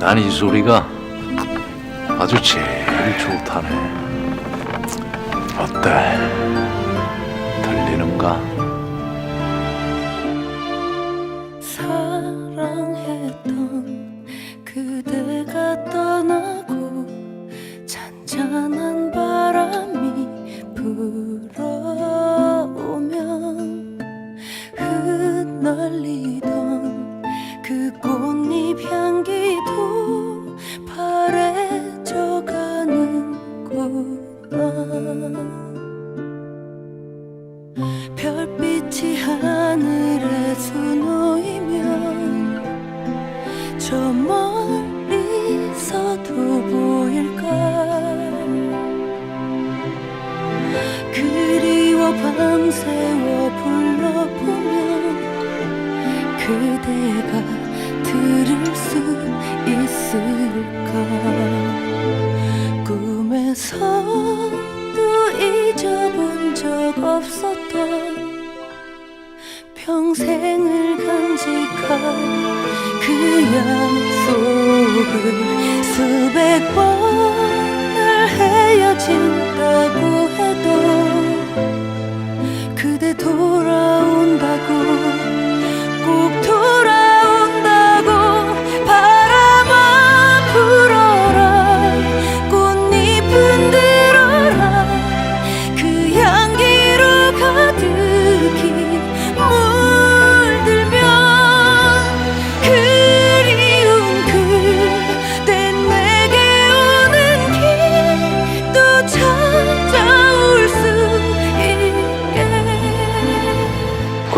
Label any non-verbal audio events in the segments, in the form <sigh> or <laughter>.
난 이 소리가 아주 제일 좋다네. 어때? 들리는가? 사랑했던 그대가 떠나고 잔잔한 바람이 불어오면 흩날리던 그 꽃잎 향 별빛이 하늘에서 놓이면 저 멀리서도 보일까 그리워 밤새워 불러보면 그대가 들을 수 있을까 잊어본 적 없었던 평생을 간직한 그 약속을 수백 번을 헤어진다고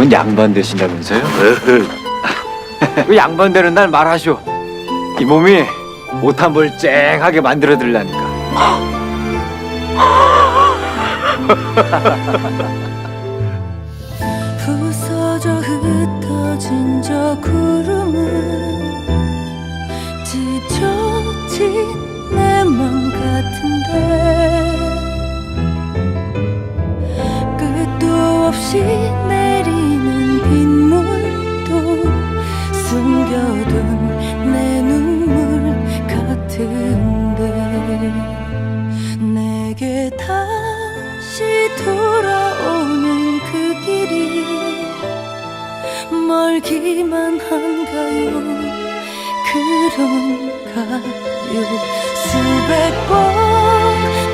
곧 양반 되신다면서요? 그 양반 되는 날 말하쇼. 이 몸이 옷 한 벌 쨍하게 만들어 드리라니까. 부서져 흩어진 저 구름은 찢어진 숨겨둔 내 눈물 같은데 내게 다시 돌아오는 그 길이 멀기만 한가요? 그런가요? 수백 번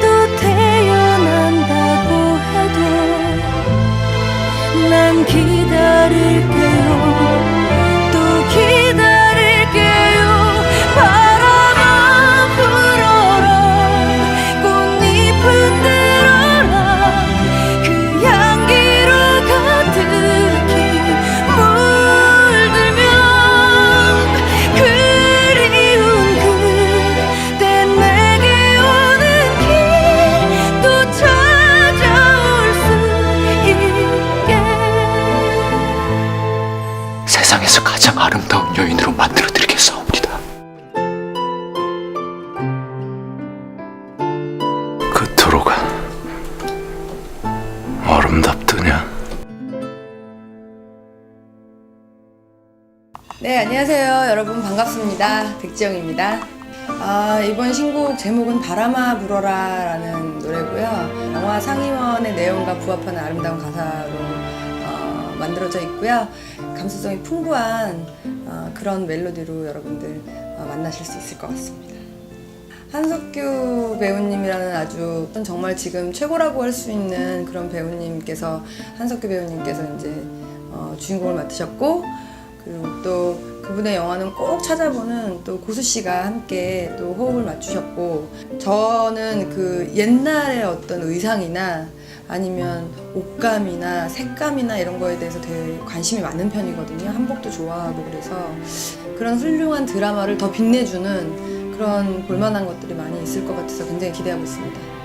또 태어난다고 해도 난 기다릴게 만들어 드리겠사옵니다. 그토록 아름답더냐? 네, 안녕하세요. 여러분 반갑습니다. 백지영입니다. 아, 이번 신곡 제목은 바람아 불어라 라는 노래고요. 영화 상의원의 내용과 부합하는 아름다운 가사로 어, 만들어져 있고요. 감수성이 풍부한 어, 그런 멜로디로 여러분들 어, 만나실 수 있을 것 같습니다. 한석규 배우님이라는 아주 정말 지금 최고라고 할 수 있는 그런 배우님께서 한석규 배우님께서 이제 어, 주인공을 맡으셨고 그리고 또 그분의 영화는 꼭 찾아보는 또 고수 씨가 함께 또 호흡을 맞추셨고 저는 그 옛날의 어떤 의상이나 아니면 옷감이나 색감이나 이런 거에 대해서 되게 관심이 많은 편이거든요. 한복도 좋아하고 그래서 그런 훌륭한 드라마를 더 빛내주는 그런 볼만한 것들이 많이 있을 것 같아서 굉장히 기대하고 있습니다.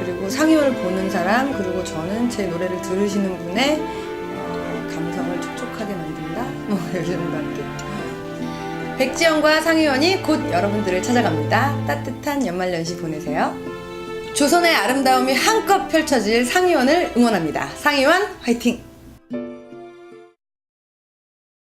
그리고 상의를 보는 사람 그리고 저는 제 노래를 들으시는 분의 어, 감성을 촉촉하게 만든다 <laughs> 뭐 이런 것 함께 백지영과 상의원이 곧 여러분들을 찾아갑니다 따뜻한 연말연시 보내세요 조선의 아름다움이 한껏 펼쳐질 상의원을 응원합니다. 상의원 화이팅